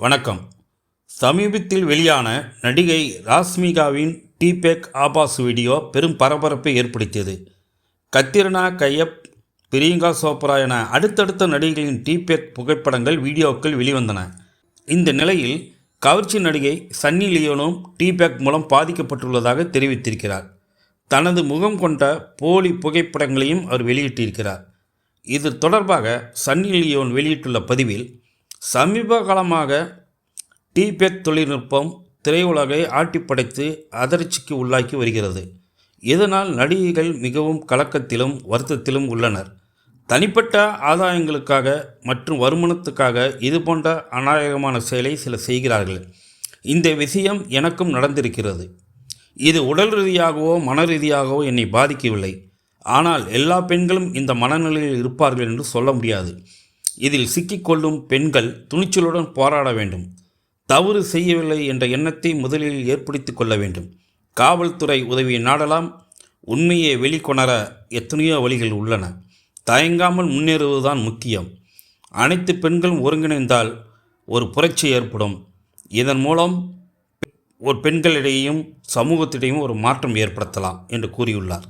வணக்கம். சமீபத்தில் வெளியான நடிகை ராஸ்மிகாவின் டீபேக் ஆபாஸ் வீடியோ பெரும் பரபரப்பை ஏற்படுத்தியது. கத்திரனா கையப் பிரியங்கா சோப்ரா என அடுத்தடுத்த நடிகைகளின் டீபேக் புகைப்படங்கள் வீடியோக்கள் வெளிவந்தன. இந்த நிலையில் கவர்ச்சி நடிகை சன்னி லியோனும் டீபேக் மூலம் பாதிக்கப்பட்டுள்ளதாக தெரிவித்திருக்கிறார். தனது முகம் கொண்ட போலி புகைப்படங்களையும் அவர் வெளியிட்டிருக்கிறார். இது தொடர்பாக சன்னி லியோன் வெளியிட்டுள்ள பதிவில் சமீப காலமாக டிபெக் தொழில்நுட்பம் திரையுலகை ஆட்டிப்படைத்து அதிர்ச்சிக்கு உள்ளாக்கி வருகிறது. இதனால் நடிகைகள் மிகவும் கலக்கத்திலும் வருத்தத்திலும் உள்ளனர். தனிப்பட்ட ஆதாயங்களுக்காக மற்றும் வருமானத்துக்காக இது போன்ற அநாயகமான செயலை சில செய்கிறார்கள். இந்த விஷயம் எனக்கும் நடந்திருக்கிறது. இது உடல் ரீதியாகவோ மன ரீதியாகவோ என்னை பாதிக்கவில்லை. ஆனால் எல்லா பெண்களும் இந்த மனநிலையில் இருப்பார்கள் என்று சொல்ல முடியாது. இதில் சிக்கிக்கொள்ளும் பெண்கள் துணிச்சலுடன் போராட வேண்டும். தவறு செய்யவில்லை என்ற எண்ணத்தை முதலில் ஏற்படுத்தி கொள்ள வேண்டும். காவல்துறை உதவியை நாடலாம். உண்மையை வெளிக்கொணர எத்தனையோ வழிகள் உள்ளன. தயங்காமல் முன்னேறுவதுதான் முக்கியம். அனைத்து பெண்களும் ஒருங்கிணைந்தால் ஒரு புரட்சி ஏற்படும். இதன் மூலம் ஒரு பெண்களிடையும் சமூகத்திடையும் ஒரு மாற்றம் ஏற்படுத்தலாம் என்று கூறியுள்ளார்.